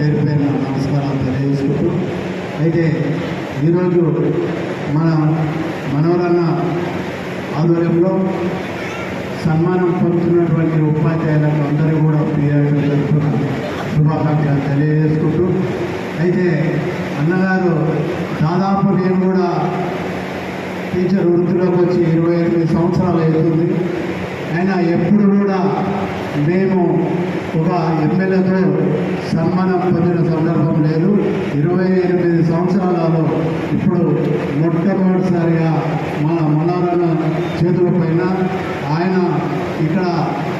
పేరు పేరున నమస్కారాలు తెలియజేసుకుంటూ అయితే ఈరోజు మన మనోరన్న ఆధ్వర్యంలో సన్మానం పొందుతున్నటువంటి ఉపాధ్యాయులకు అందరూ కూడా పిఆర్ తరఫున శుభాకాంక్షలు తెలియజేసుకుంటూ అయితే అన్నగారు దాదాపు నేను కూడా టీచర్ వృత్తిలోకి వచ్చి ఇరవై ఎనిమిది సంవత్సరాలు అవుతుంది. అయినా ఎప్పుడు కూడా మేము ఒక ఎమ్మెల్యేతో సన్మానం పొందిన సందర్భం లేదు. ఇరవై ఎనిమిది సంవత్సరాలలో ఇప్పుడు మొట్టమొదటిసారిగా మన మనోరణ చేతుల పైన ఆయన ఇక్కడ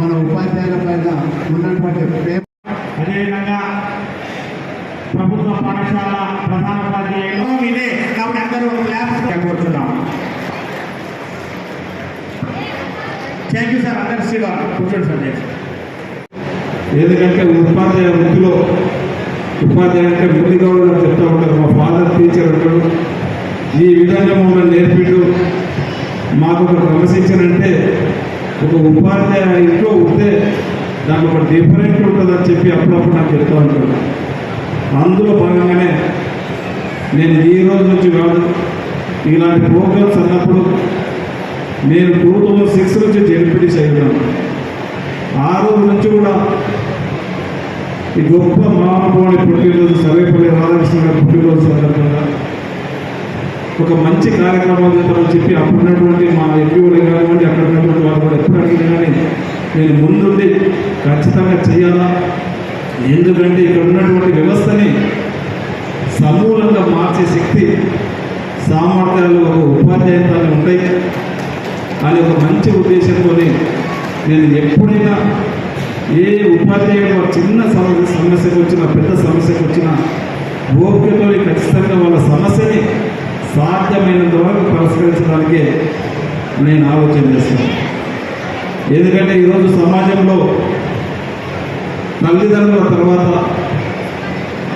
మన ఉపాధ్యాయుల పైన ఉన్నటువంటి ప్రేమ. అదేవిధంగా ప్రభుత్వ పాఠశాల ప్రధానోపాధ్యాయులు ఇదే కాబట్టి అందరూ క్లాప్స్ కోరుతున్నాం థ్యాంక్ యూ కూర్చోండి సార్ ఎందుకంటే ఉపాధ్యాయ వృత్తిలో ఉపాధ్యాయ అంటే ముందుగా గారు చెప్తా ఉంటారు మా ఫాదర్ టీచర్ ఉంటాడు ఈ విధంగా మమ్మల్ని నేర్పిండు. మాకు ఒక క్రమశిక్షణ ఒక ఉపాధ్యాయ ఇంట్లో ఉంటే దానికి ఒక డిఫరెంట్ ఉంటుందని చెప్పి అప్పుడప్పుడు నాకు చెప్తా ఉంటాను అందులో భాగంగానే నేను ఈ రోజు నుంచి కాదు ఇలాంటి ప్రోగ్రామ్స్ అన్నప్పుడు నేను టూ థౌజండ్ సిక్స్ నుంచి జెడ్పీటీ చేయగలను ఆ రోజు నుంచి కూడా ఈ గొప్ప మహానుభావుని పుట్టినరోజు సర్వేపల్లి రాధాకృష్ణ గారి పుట్టినరోజు సందర్భంగా ఒక మంచి కార్యక్రమం చేద్దామని చెప్పి అప్పుడున్నటువంటి మా ఎంపీలు కానివ్వండి అక్కడ ఉన్నటువంటి వాళ్ళు కూడా ఎప్పుడు అడిగినా కానీ నేను ముందుండి ఖచ్చితంగా చేయాలా? ఎందుకంటే ఇక్కడ ఉన్నటువంటి వ్యవస్థని సమూలంగా మార్చే శక్తి సామర్థ్యాలు ఒక ఉపాధ్యాయంతో ఉంటాయి. అనే ఒక మంచి ఉద్దేశంతోనే నేను ఎప్పుడైనా ఏ ఉపాధ్యాయుడు ఒక చిన్న సమస్య సమస్యకు వచ్చినా పెద్ద సమస్యకు వచ్చినా ఓపికతో ఖచ్చితంగా వాళ్ళ సమస్యని సాధ్యమైనంత వరకు పరిష్కరించడానికే నేను ఆలోచన చేస్తాను ఎందుకంటే ఈరోజు సమాజంలో తల్లిదండ్రుల తర్వాత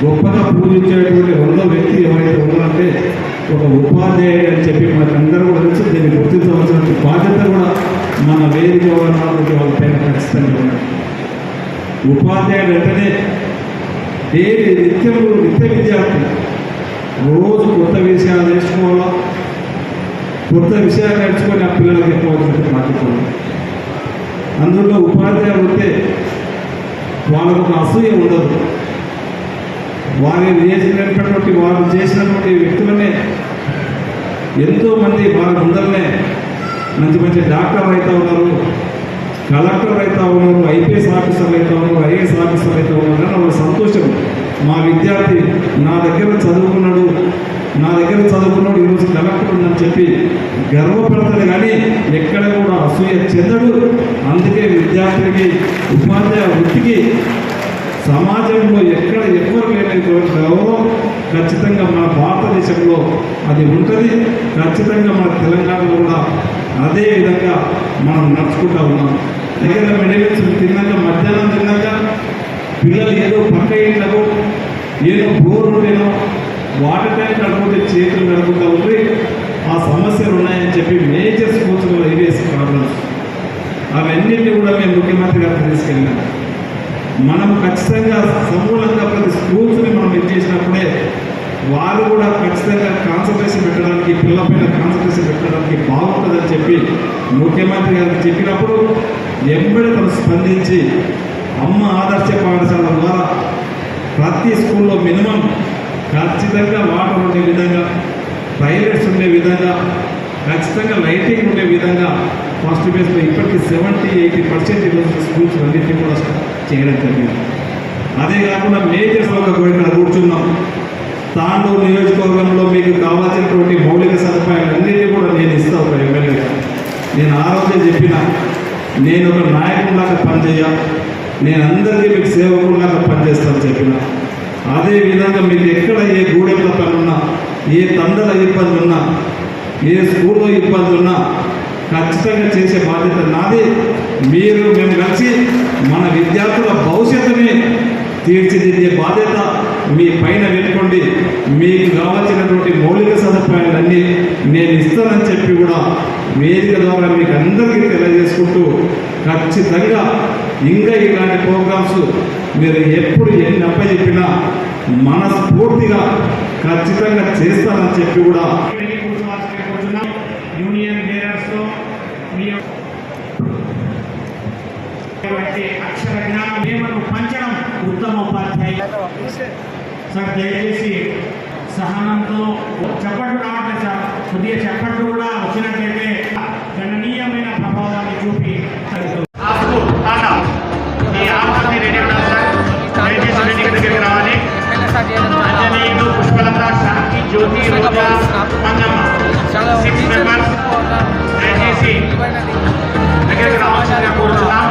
గొప్పగా పూజించేటువంటి రెండో వ్యక్తి ఎవరైతే ఉన్నారంటే ఒక ఉపాధ్యాయుడు మన వేదిక పైన ఖచ్చితంగా ఉన్నారు ఉపాధ్యాయుడు వెంటనే డైలీ నిత్యం నిత్య విద్యార్థి రోజు కొత్త విషయాలు నేర్చుకోవాలా? కొత్త విషయాలు నేర్చుకొని ఆ పిల్లలకు ఎక్కువ బాధ్యత అందులో ఉపాధ్యాయులు ఉంటే వాళ్ళకు ఒక అసూయ ఉండదు. వారు చేసినటువంటి వారు చేసినటువంటి వ్యక్తులనే ఎంతో మంది వారి ముందరనే మంచి మంచి డాక్టర్ అవుతా ఉన్నారు కలెక్టర్ అవుతా ఉన్నారు ఐపీఎస్ ఆఫీసర్లు అవుతా ఉన్నారు ఐఏఎస్ ఆఫీసర్లు అవుతా ఉన్నారు అని వాళ్ళ సంతోషం. మా విద్యార్థి నా దగ్గర చదువుకున్నాడు నా దగ్గర చదువుకున్నాడు ఈరోజు కలెక్టర్ ఉందని చెప్పి గర్వపడతాడు కానీ ఎక్కడ కూడా అసూయ చెందడు. అందుకే విద్యార్థికి ఉపాధ్యాయ వృత్తికి సమాజంలో ఎక్కడ ఎవరు లేనటువంటి గౌరవం ఖచ్చితంగా మన భారతదేశంలో అది ఉంటుంది. ఖచ్చితంగా మన తెలంగాణలో కూడా అదే విధంగా మనం నడుచుకుంటా ఉన్నాం. దగ్గర మెడికల్స్ తిన్నాక మధ్యాహ్నం తిన్నాక పిల్లలు ఏదో పక్క ఇంట్లో ఏదో బోర్ ఉంటేనో వాటర్ ట్యాంక్ నడుపుకుంటే చేతులు నడుపుతూ ఉంటే ఆ సమస్యలు ఉన్నాయని చెప్పి మేజర్ స్కూల్స్లో ఏరియాస్ ప్రాబ్లమ్స్ అవన్నింటినీ కూడా మేము ముఖ్యమంత్రి గారు తీసుకెళ్ళినాం. మనం ఖచ్చితంగా సమూలంగా ప్రతి స్కూల్స్ని మనం ఇది చేసినప్పుడే వారు కూడా ఖచ్చితంగా కాన్సన్ట్రేషన్ పెట్టడానికి పిల్లలపైన కాన్సన్ట్రేషన్ పెట్టడానికి బాగుంటుందని చెప్పి ముఖ్యమంత్రి గారికి చెప్పినప్పుడు ఎంబడి తను స్పందించి అమ్మ ఆదర్శ పాఠశాల ద్వారా ప్రతి స్కూల్లో మినిమం ఖచ్చితంగా వాటర్ ఉండే విధంగా టాయిలెట్స్ ఉండే విధంగా ఖచ్చితంగా లైటింగ్ ఉండే విధంగా ఫస్ట్ బేస్లో ఇప్పటికీ సెవెంటీ ఎయిటీ పర్సెంట్ ఈరోజు స్కూల్స్ అన్నింటినీ కూడా చేయడం జరిగింది. అదే కాకుండా మేజర్స్ ఒక ఇక్కడ కూర్చున్నాం. తాండూరు నియోజకవర్గంలో మీకు కావాల్సినటువంటి మౌలిక సదుపాయాలన్నింటినీ కూడా నేను ఇస్తా ఒక ఎమ్మెల్యేగా నేను ఆ రోజే చెప్పిన నేను ఒక నాయకుడిలాగా పనిచేయ నేను అందరికీ మీకు సేవకుడిలాగా పనిచేస్తాను చెప్పిన. అదే విధంగా మీకు ఎక్కడ ఏ గూడెంల పని ఉన్నా ఏ తండల ఇబ్బంది ఉన్నా ఏ స్కూల్లో ఇబ్బంది ఉన్నా ఖచ్చితంగా చేసే బాధ్యత నాది. మీరు మేము కలిసి మన విద్యార్థుల భవిష్యత్తుని తీర్చిదిద్దే బాధ్యత మీ పైన పెట్టుకోండి మీకు కావాల్సినటువంటి మౌలిక సదుపాయాలన్నీ నేను ఇస్తానని చెప్పి కూడా వేదిక ద్వారా మీకు అందరికీ తెలియజేసుకుంటూ ఖచ్చితంగా ఇంకా ఇలాంటి ప్రోగ్రామ్స్ మీరు ఎప్పుడు ఎన్ని అప్పచెప్పినా మనస్ఫూర్తిగా ఖచ్చితంగా చేస్తారని చెప్పి కూడా యూనియన్ బేరర్స్ మీ అక్షర జ్ఞానం ఏమను పంచడం ఉత్తమ ఉపాధ్యాయులు సార్ దయచేసి సహనంతో చెప్పట్లు రావట్లేదు సార్. కొద్దిగా చెప్పట్లు కూడా వచ్చినట్లయితే గణనీయమైన ప్రభావాన్ని చూపి ఈ ఆఫర్ని రెడీ ఉన్నారు సార్. దయచేసి రెడీ దగ్గరికి రావాలి. అంజనీయులు పుష్పలత శాంతి జ్యోతి రోజా మంగమ్మ. సిక్స్ మెంబర్స్ దయచేసి దగ్గరికి రావాల్సిందిగా కోరుతున్నాం.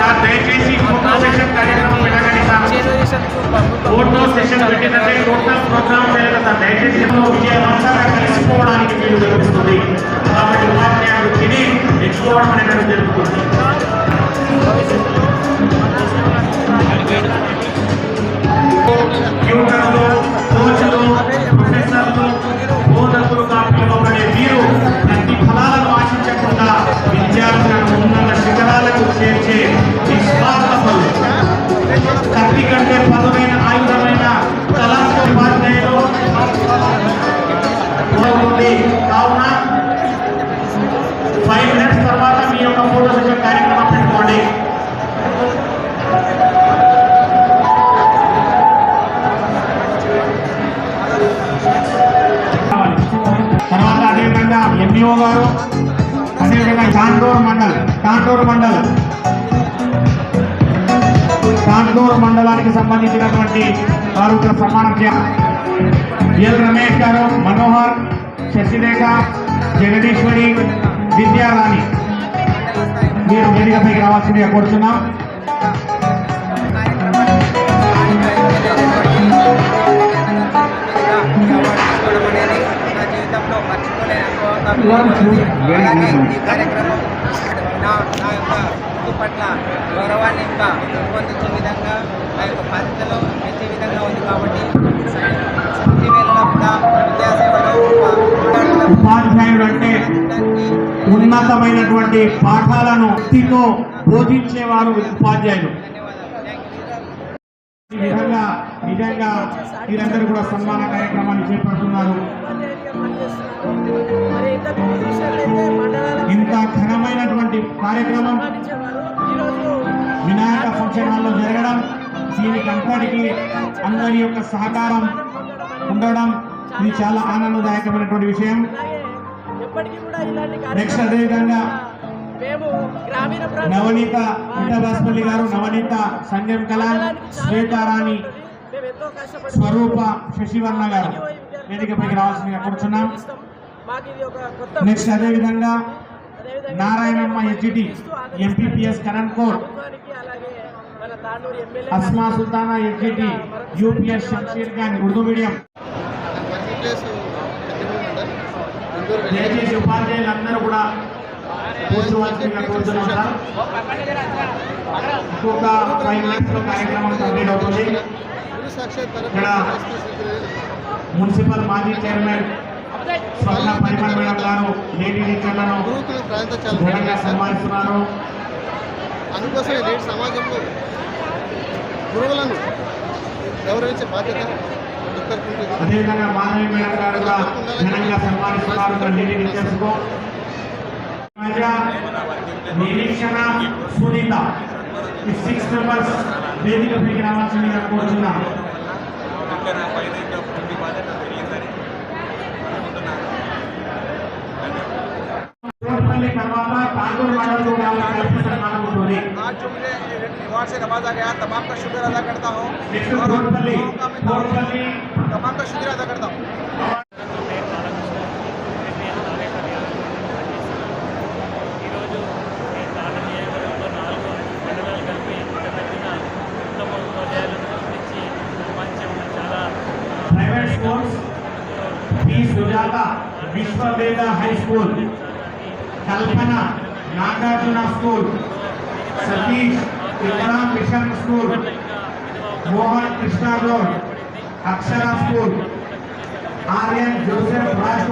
సార్ దయచేసి ఫోటో సెషన్ కార్యక్రమం పెట్టకండి సార్. ఫోటో సెషన్ పెట్టినట్టే టోటల్ ప్రోగ్రామ్ లేదు సార్ దయచేసి ఇందులో విజయవంతంగా కలిసిపోవడానికి వీలు కల్పిస్తుంది కాబట్టి ఉపాధ్యాయులు తిని నేర్చుకోవడం అనేది జరుగుతుంది ట్యూటర్లు కోచ్లు ప్రొఫెసర్లు ఫైవ్ మినిట్స్ తర్వాత మీ యొక్క ఫోటో సెషన్ కార్యక్రమం పెట్టుకోండి. తర్వాత అదేవిధంగా ఎంఈఓ గారు అదేవిధంగా తాండూరు మండల్ తాండూరు మండల్. తాండూరు మండలానికి సంబంధించినటువంటి వారు ఇక్కడ సన్మానం చేయాలి. ఎల్ రమేష్ గారు మనోహర్ శశిరేఖ జగదీశ్వరి విద్యారాణి. మీరు వేదికపైకి రావాల్సిందిగా కోరుతున్నాం ఈ కార్యక్రమం నా నా యొక్క వృత్తి పట్ల గౌరవాన్ని ఇంకా పెంపొందించే విధంగా నా యొక్క బాధ్యతలు పెంచే విధంగా ఉంది కాబట్టి అన్ని వేళలా కూడా విద్యాసేవలో ఉన్నతమైనటువంటి పాఠాలను భక్తితో బోధించేవారు ఉపాధ్యాయులు. ఈ విధంగా నిజంగా మీరందరూ కూడా సన్మాన కార్యక్రమాన్ని చేపడుతున్నారు. ఇంత ఘనమైనటువంటి కార్యక్రమం వినాయక ఫంక్షన్ హాల్లో జరగడం దీనికి అంతటికి అందరి యొక్క సహకారం ఉండడం ఇది చాలా ఆనందదాయకమైనటువంటి విషయం. అలాగే ఎప్పటికీ కూడా ఇలాంటి నెక్స్ట్ కార్యక్రమాలు అదేవిధంగా మేము గ్రామీణ ప్రాంతం నవనీత పుట్టబాస్పల్లి గారు నవనీత సంజయం కళాం శ్వేతారాణి స్వరూప శశివర్ణ గారు వేదికపైకి రావాల్సిందిగా కూర్చున్నాం. నెక్స్ట్ అదేవిధంగా నారాయణమ్మ హెచ్డి ఎంపీపీఎస్ కరణ్ కోర్ ప్రభుత్వానికి అలాగే మన Tandur MLA Asma Sultana HD UPS Shamsheer Khan Urdu medium. దయచేసి ఉపాధ్యాయులందరూ కూడా కూర్చోవలసిందిగా కోరుతున్నాం సార్ ఇంకొక ఫైవ్ మినిట్స్ కార్యక్రమం కంప్లీట్ అవుతుంది. ఇక్కడ మున్సిపల్ మాజీ చైర్మన్ స్వర్ణ పరిమళ మేడం గారు లేడీ టీచర్లను ఘనంగా సన్మానిస్తున్నారు. అందుకోసమే నేటి సమాజంలో గురువులను గౌరవించే బాధ్యత అదేవిధంగా మాధవి మేడం గారు కూడా ఘనంగా సన్మానిస్తున్నారు ఇక్కడ లేడీ టీచర్స్ కు ప్రజా నిరీక్షణ సునీత ఈ సిక్స్ మెంబర్స్ వేదికపైకి రావాల్సిందిగా కోరుతున్నాం కోట్పల్లి తర్వాత తాండూరు మండలం కూడా కలిపి సన్మానం ఉంటుంది आज जो मुझे रिवार्ड से नवाजा गया तमाम का शुक्र अदा करता हूँ నెక్స్ట్ और కోట్పల్లి लोगों का मैं కోట్పల్లి तमाम का शुक्र अदा करता हूँ ఈరోజు ఈ తాండ నియోజకవర్గంలో నాలుగు మండలాలు కలిపి పెట్టిన ఉత్తమ ఉపాధ్యాయులను గుర్తించి సన్మానించడం చాలా private schools P Sujatha Viswaveda high school Kalpana Nagarjuna school Satish Vikram mission school Mohan Krishna road Akshara school. Aryan Joseph Raj